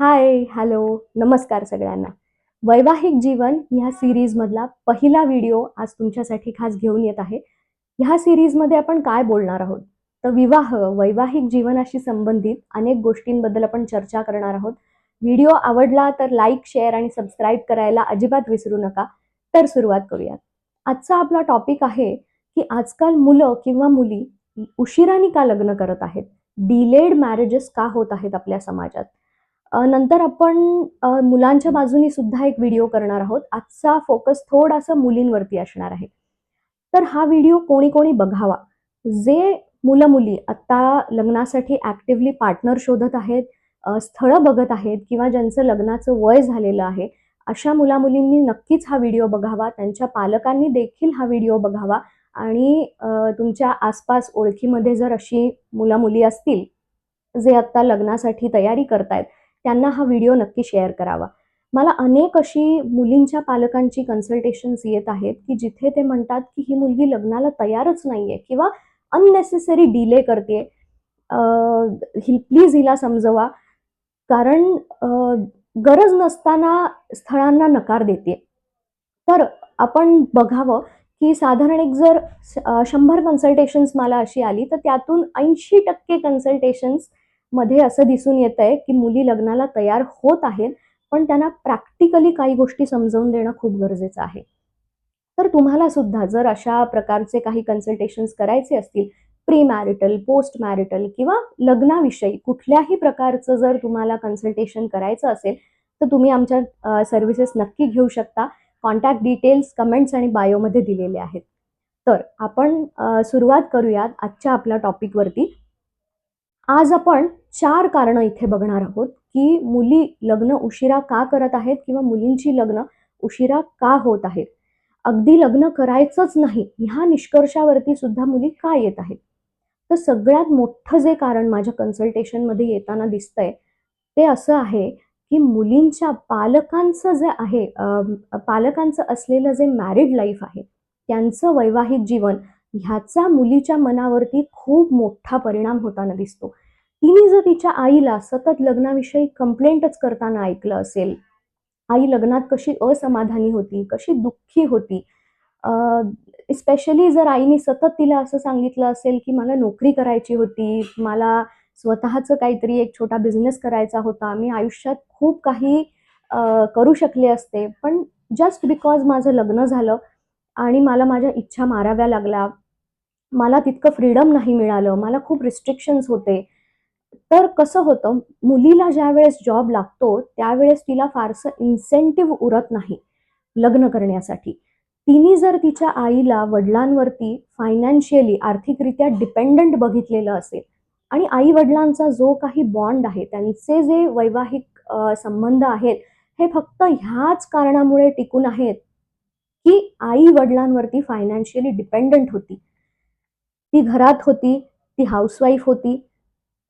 Hi hello नमस्कार सगळ्यांना. वैवाहिक जीवन ह्या सिरीजमधला पहिला व्हिडिओ आज तुमच्यासाठी खास घेऊन येत आहे. ह्या सिरीजमध्ये आपण काय बोलणार आहोत? तर विवाह वैवाहिक जीवनाशी संबंधित अनेक गोष्टींबद्दल आपण चर्चा करणार आहोत. व्हिडिओ आवडला तर लाईक शेअर आणि सबस्क्राईब करायला अजिबात विसरू नका. तर सुरुवात करूयात. आजचा आपला टॉपिक आहे की आजकाल मुलं किंवा मुली उशिराने का लग्न करत आहेत? डिलेड मॅरेजेस का होत आहेत आपल्या समाजात? नंतर आपण मुलांच्या बाजूनी सुद्धा एक व्हिडिओ करणार आहोत. आजचा फोकस थोडासा मुलींवरती असणार आहे. तर हा व्हिडिओ कोणी कोणी बघावा. जे मुलं मुली आत्ता लग्नासाठी ॲक्टिव्हली पार्टनर शोधत आहेत स्थळं बघत आहेत किंवा ज्यांचं लग्नाचं वय झालेलं आहे अशा मुलामुलींनी नक्कीच हा व्हिडिओ बघावा. त्यांच्या पालकांनी देखील हा व्हिडिओ बघावा. आणि तुमच्या आसपास ओळखीमध्ये जर अशी मुलं मुली असतील जे आत्ता लग्नासाठी तयारी करतायत त्यांना हा व्हिडिओ नक्की शेअर करावा. मला अनेक अशी मुलींच्या पालकांची कन्सल्टेशन्स येत आहेत की जिथे ते म्हणतात की ही मुलगी लग्नाला तयारच नाही आहे किंवा अननेसेसरी डिले करते. ही प्लीज हिला समजवा. कारण गरज नसताना स्थळांना नकार देते. तर आपण बघावं की साधारण एक जर शंभर कन्सल्टेशन्स मला अशी आली तर त्यातून ऐंशी टक्के कन्सल्टेशन्स मध्ये असं दिसून येत आहे की मुली लग्नाला तयार होत आहेत पण त्यांना प्रॅक्टिकली काही गोष्टी समजावून देणं खूप गरजेचं आहे. तर तुम्हाला सुद्धा जर अशा प्रकारचे काही कन्सल्टेशन्स करायचे असतील प्री मॅरिटल पोस्ट मॅरिटल किंवा लग्नाविषयी कुठल्याही प्रकारचं जर तुम्हाला कन्सल्टेशन करायचं असेल तर तुम्ही आमच्या सर्व्हिसेस नक्की घेऊ शकता. कॉन्टॅक्ट डिटेल्स कमेंट्स आणि बायोमध्ये दिलेले आहेत. तर आपण सुरुवात करूयात आजच्या आपल्या टॉपिकवरती आज आपण चार कारणं इथे बघणार आहोत की मुली लग्न उशिरा का करत आहेत किंवा मुलींची लग्न उशिरा का होत आहेत. अगदी लग्न करायचंच नाही ह्या निष्कर्षावरती सुद्धा मुली का येत आहेत? तर सगळ्यात मोठं जे कारण माझ्या कन्सल्टेशनमध्ये येताना दिसतंय ते असं आहे की मुलींच्या पालकांचं जे आहे पालकांचं असलेलं जे मॅरिड लाईफ आहे त्यांचं वैवाहिक जीवन ह्याचा मुलीच्या मनावरती खूप मोठा परिणाम होताना दिसतो. तिने जर तिच्या आईला सतत लग्नाविषयी कंप्लेंटच करताना ऐकलं असेल आई लग्नात कशी असमाधानी होती कशी दुःखी होती स्पेशली जर आईने सतत तिला असं सांगितलं असेल की मला नोकरी करायची होती मला स्वतःचं काहीतरी एक छोटा बिझनेस करायचा होता मी आयुष्यात खूप काही करू शकले असते पण जस्ट बिकॉज माझं लग्न झालं आणि मला माझ्या इच्छा माराव्या लागल्या मला तितकं फ्रीडम नाही मिळालं मला खूप रिस्ट्रिक्शन्स होते. तर कसं होतं मुलीला ज्या वेळेस जॉब लागतो त्यावेळेस तिला फारसं इन्सेंटिव्ह उरत नाही लग्न करण्यासाठी. तिने जर तिच्या आईला वडिलांवरती फायनान्शियली आर्थिकरित्या डिपेंडंट बघितलेलं असेल आणि आई वडिलांचा जो काही बॉन्ड आहे त्यांचे जे वैवाहिक संबंध आहेत हे फक्त ह्याच कारणामुळे टिकून आहेत की आई वडिलांवरती फायनान्शियली डिपेंडंट होती. ती घरात होती ती हाऊसवाईफ होती.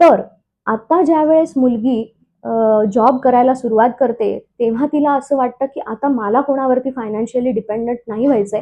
तर आता ज्यावेळेस मुलगी जॉब करायला सुरुवात करते तेव्हा तिला असं वाटतं की आता मला कोणावरती फायनान्शियली डिपेंडंट नाही व्हायचंय.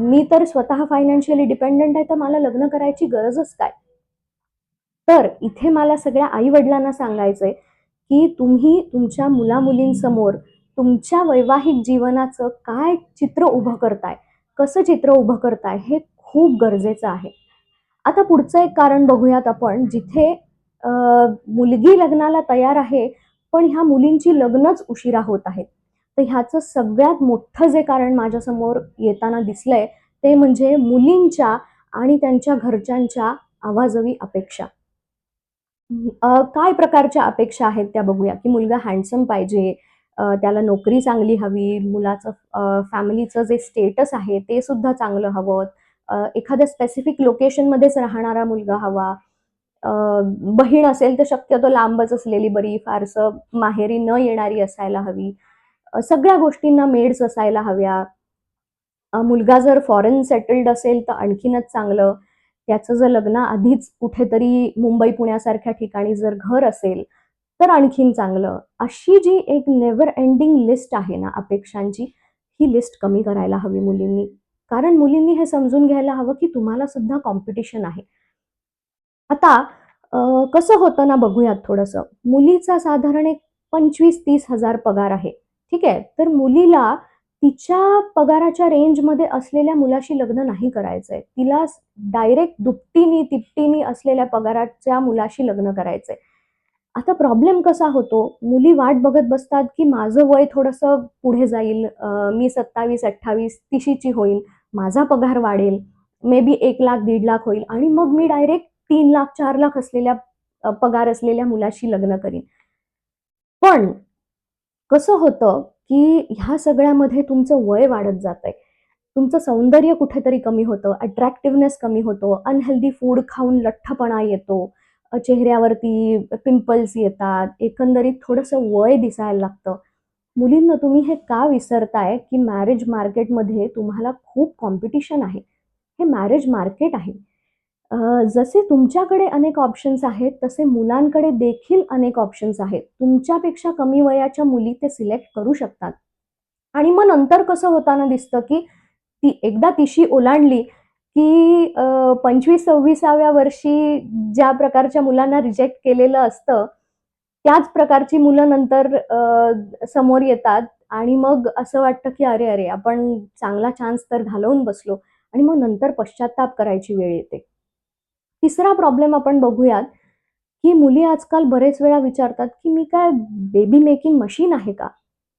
मी तर स्वतः फायनान्शियली डिपेंडंट आहे तर मला लग्न करायची गरजच काय? तर इथे मला सगळ्या आई वडिलांना सांगायचंय की तुम्ही तुमच्या मुलामुलींसमोर तुमच्या वैवाहिक जीवनाचं काय चित्र उभं करताय? कसं चित्र उभं करताय? हे खूप गरजेचं आहे. आता पुढचं एक कारण बघूयात आपण जिथे मुलगी लग्नाला तयार आहे पण ह्या मुलींची लग्नच उशिरा होत आहेत. तर ह्याचं सगळ्यात मोठं जे कारण माझ्यासमोर येताना दिसलंय ते म्हणजे मुलींच्या आणि त्यांच्या घरच्यांच्या आवाजवी अपेक्षा. काय प्रकारच्या अपेक्षा आहेत त्या बघूया की मुलगा हँडसम पाहिजे त्याला नोकरी चांगली हवी मुलाचं फॅमिलीचं जे स्टेटस आहे ते सुद्धा चांगलं हवं एखाद्या स्पेसिफिक लोकेशनमध्येच राहणारा मुलगा हवा. बहीण असेल तर शक्यतो लांबच असलेली बरी फारसं माहेरी न येणारी असायला हवी. सगळ्या गोष्टींना मेड्स असायला हव्या. मुलगा जर फॉरेन सेटल्ड असेल तर आणखीनच चांगलं. त्याचं जर लग्न आधीच कुठेतरी मुंबई पुण्यासारख्या ठिकाणी जर घर असेल तर आणखीन चांगलं. अशी जी एक नेव्हर एंडिंग लिस्ट आहे ना अपेक्षांची ही लिस्ट कमी करायला हवी मुलींनी. कारण मुलींनी हे समजून घ्यायला हवं की तुम्हाला सुद्धा कॉम्पिटिशन आहे आता कसं होतं ना बघूयात थोडंसं. मुलीचा साधारण एक पंचवीस तीस हजार पगार आहे. ठीक आहे. तर मुलीला तिच्या पगाराच्या रेंजमध्ये असलेल्या मुलाशी लग्न नाही करायचंय. तिला डायरेक्ट दुपटीनी, तिपटीनी असलेल्या पगाराच्या मुलाशी लग्न करायचंय. आता प्रॉब्लेम कसा होतो, मुली वाट बघत बसतात, की माझं वय थोडंसं पुढे जाईल, मी 27-28 तिशीची होईल, माझा पगार वाढेल, मे बी एक लाख दीड लाख होईल आणि मग मी डायरेक्ट तीन लाख चार लाख असलेल्या पगार असलेल्या मुलाशी लग्न करीन. पण कसं होतं, की ह्या सगळ्यामध्ये तुमचं वय वाढत जातंय. तुमचं सौंदर्य कुठेतरी कमी होतं, अट्रॅक्टिव्हनेस कमी होतो, अनहेल्दी फूड खाऊन लठ्ठपणा येतो, चेहऱ्यावरती पिंपल्स येतात, एकंदरीत थोडंसं वय दिसायला लागतं. मुलींना तुम्ही हे का विसरताय, की मॅरेज मार्केटमध्ये तुम्हाला खूप कॉम्पिटिशन आहे. हे मॅरेज मार्केट आहे. जसे तुमच्याकडे अनेक ऑप्शन्स आहेत, तसे मुलांकडे देखील अनेक ऑप्शन्स आहेत. तुमच्यापेक्षा कमी वयाच्या मुली ते सिलेक्ट करू शकतात. आणि मग नंतर कसं होताना दिसतं, की ती एकदा तिशी ओलांडली, की पंचवीस सव्वीसाव्या वर्षी ज्या प्रकारच्या मुलांना रिजेक्ट केलेलं असतं, त्याच प्रकारची मुलं नंतर समोर येतात आणि मग असं वाटतं, की अरे, अरे, आपण चांगला चान्स तर घालवून बसलो आणि मग नंतर पश्चाताप करायची वेळ येते. तिसरा प्रॉब्लेम आपण बघूयात, की मुली आजकाल बरेच वेळा विचारतात, की "मी काय बेबी मेकिंग मशीन आहे का?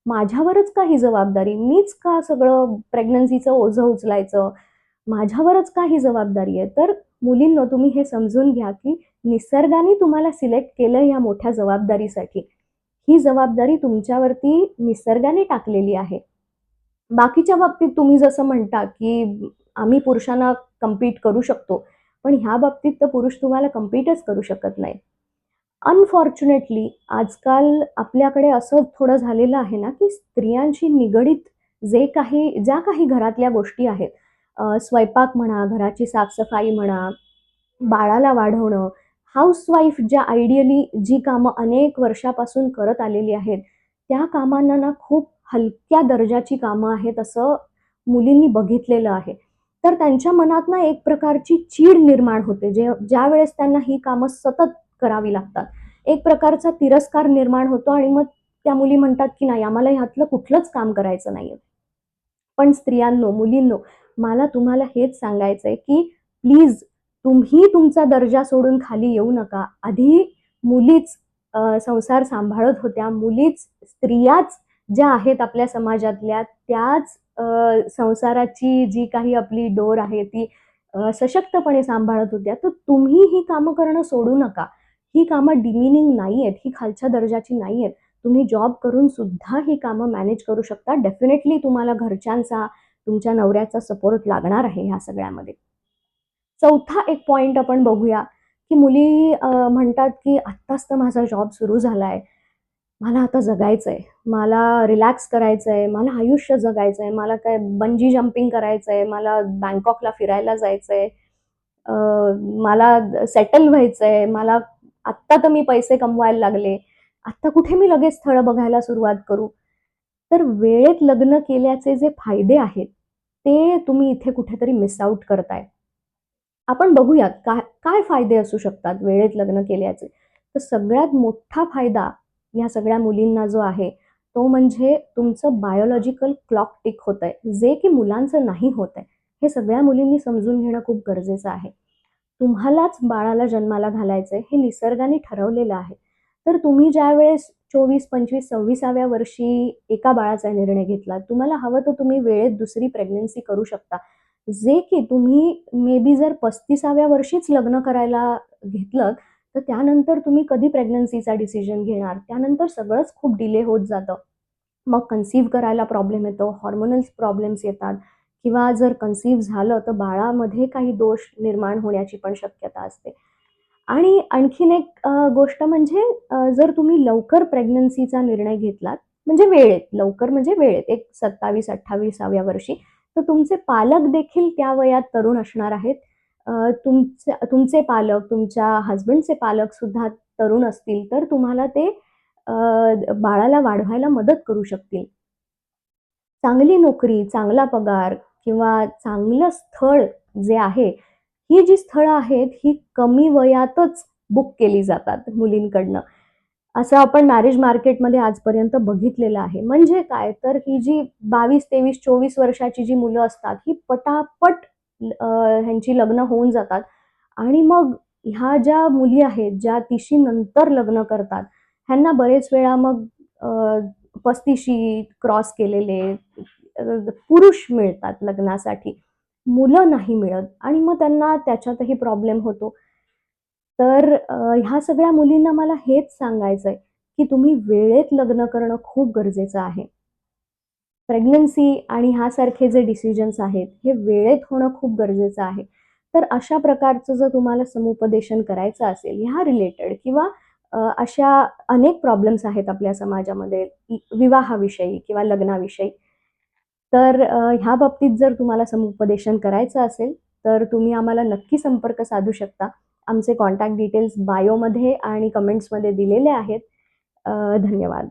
माझ्यावरच का ही जबाबदारी? मीच का सगळं प्रेग्नन्सीचं ओझं उचलायचं? माझ्यावरच का ही जबाबदारी आहे?" तर मुलींना तुम्ही हे समजून घ्या, की निसर्गाने तुम्हाला सिलेक्ट केलं या मोठ्या जबाबदारीसाठी. ही जबाबदारी तुमच्यावरती निसर्गाने टाकलेली आहे. बाकीच्या बाबतीत तुम्ही जसं म्हणता, की आम्ही पुरुषांना कम्पीट करू शकतो. पण ह्या बाबतीत तर पुरुष तुम्हाला कम्पीटच करू शकत नाही. अनफॉर्च्युनेटली आजकाल आपल्याकडे असं थोडं झालेलं आहे ना, की स्त्रियांशी निगडीत जे काही ज्या काही घरातल्या गोष्टी आहेत, स्वयंपाक म्हणा, घराची साफसफाई म्हणा, बाळाला वाढवणं, हाऊसवाईफ ज्या आयडियली जी कामं अनेक वर्षापासून करत आलेली आहेत, त्या कामांना ना खूप हलक्या दर्जाची कामं आहेत असं मुलींनी बघितलेलं आहे. तर त्यांच्या मनात ना एक प्रकारची चीड निर्माण होते. जे ज्यावेळेस त्यांना ही कामं सतत करावी लागतात. एक प्रकारचा तिरस्कार निर्माण होतो आणि मग त्या मुली म्हणतात, की "नाही, आम्हाला ह्यातलं कुठलंच काम करायचं नाहीये." पण स्त्रियांनो, मुलींनो, मला तुम्हाला हेच सांगायचं आहे की प्लीज तुम्ही तुमचा दर्जा सोडून खाली येऊ नका. आधी मुलीच संसार सांभाळत होत्या. मुलीच, स्त्रियाच ज्या आहेत आपल्या समाजातल्या, त्याच संसाराची जी काही आपली डोर आहे ती सशक्तपणे सांभाळत होत्या. तर तुम्ही ही कामं करणं सोडू नका. ही कामं डिमिनिंग नाही आहेत ही खालच्या दर्जाची नाही आहेत तुम्ही जॉब करून सुद्धा ही कामं मॅनेज करू शकता. डेफिनेटली तुम्हाला घरच्यांचा, तुमच्या नवऱ्याचा सपोर्ट लागणार आहे ह्या सगळ्यामध्ये. चौथा एक पॉईंट आपण बघूया, की मुली म्हणतात, की "आत्ताच तर माझा जॉब सुरू झालाय. मला आता जगायचंय. मला रिलॅक्स करायचंय. मला आयुष्य जगायचंय. मला काय बंजी जंपिंग करायचंय. मला बँकॉकला फिरायला जायचंय. आहे मला सेटल व्हायचंय. मला आत्ता तर मी पैसे कमवायला लागले. आत्ता कुठे मी लगेच स्थळं बघायला सुरुवात करू?" तर वेळेत लग्न केल्याचे जे फायदे आहेत, ते तुम्ही इथे कुठेतरी मिस आउट करताय. आपण बघूयात काय काय फायदे असू शकतात वेळेत लग्न केल्याचे. तर सगळ्यात मोठा फायदा ह्या सगळ्या मुलींना जो आहे, तो म्हणजे तुमचं बायोलॉजिकल क्लॉक टिक होतंय, जे की मुलांचं नाही होत आहे हे सगळ्या मुलींनी समजून घेणं खूप गरजेचं आहे. तुम्हालाच बाळाला जन्माला घालायचंय हे निसर्गाने ठरवलेलं आहे. तर तुम्ही ज्यावेळेस 24, 25, 26व्या वर्षी एका बाळाचा निर्णय घेतला तुम्हाला हवं तर तुम्ही वेळेत दुसरी प्रेग्नन्सी करू शकता. जे की तुम्ही मे बी जर 35व्या वर्षीच लग्न करायला घेतलंत, तर त्यानंतर तुम्ही कधी प्रेग्नन्सीचा डिसिजन घेणार? त्यानंतर सगळंच खूप डिले होत जातं. मग कन्सीव्ह करायला प्रॉब्लेम येतो, हॉर्मोनल्स प्रॉब्लेम्स येतात किंवा जर कन्सीव्ह झालं, तर बाळामध्ये काही दोष निर्माण होण्याची पण शक्यता असते. आणि आणखीन एक गोष्ट म्हणजे जर तुम्ही लवकर प्रेग्नन्सीचा निर्णय घेतलात, म्हणजे वेळेत, लवकर म्हणजे वेळेत, एक 27-28व्या वर्षी, तर तुमचे पालक देखील त्या वयात तरुण असणार आहेत. तुमचे तुमचे पालक, तुमच्या हजबंडचे पालक सुद्धा तरुण असतील, तर तुम्हाला ते बाळाला वाढवायला मदत करू शकतील. चांगली नोकरी, चांगला पगार किंवा चांगलं स्थळ जे आहे, ही जी स्थळं आहेत, ही कमी वयातच बुक केली जातात मुलींकडनं असं आपण मॅरेज मार्केटमध्ये आजपर्यंत बघितलेलं आहे. म्हणजे काय? तर ही जी बावीस तेवीस चोवीस वर्षाची जी मुलं असतात ही पटापट ह्यांची लग्न होऊन जातात. आणि मग ह्या ज्या मुली आहेत ज्या तिशी नंतर लग्न करतात ह्यांना बरेच वेळा मग पस्तीशी क्रॉस केलेले पुरुष मिळतात लग्नासाठी. मुलं नाही मिळत. आणि मग त्यांना त्याच्यातही प्रॉब्लेम होतो. तर ह्या सगळ्या मुलींना मला हेच सांगायचं आहे की तुम्ही वेळेत लग्न करणं खूप गरजेचं आहे. प्रेग्नन्सी आणि ह्यासारखे जे डिसिजन्स आहेत हे वेळेत होणं खूप गरजेचं आहे. तर अशा प्रकारचं जर तुम्हाला समुपदेशन करायचं असेल ह्या रिलेटेड किंवा अशा अनेक प्रॉब्लेम्स आहेत आपल्या समाजामध्ये विवाहाविषयी किंवा लग्नाविषयी तर ह्या बाबतीत जर तुम्हाला समुपदेशन करायचं असेल तर तुम्ही आम्हाला नक्की संपर्क साधू शकता. आमचे कॉन्टॅक्ट डिटेल्स बायोमध्ये आणि कमेंट्समध्ये दिलेले आहेत. धन्यवाद.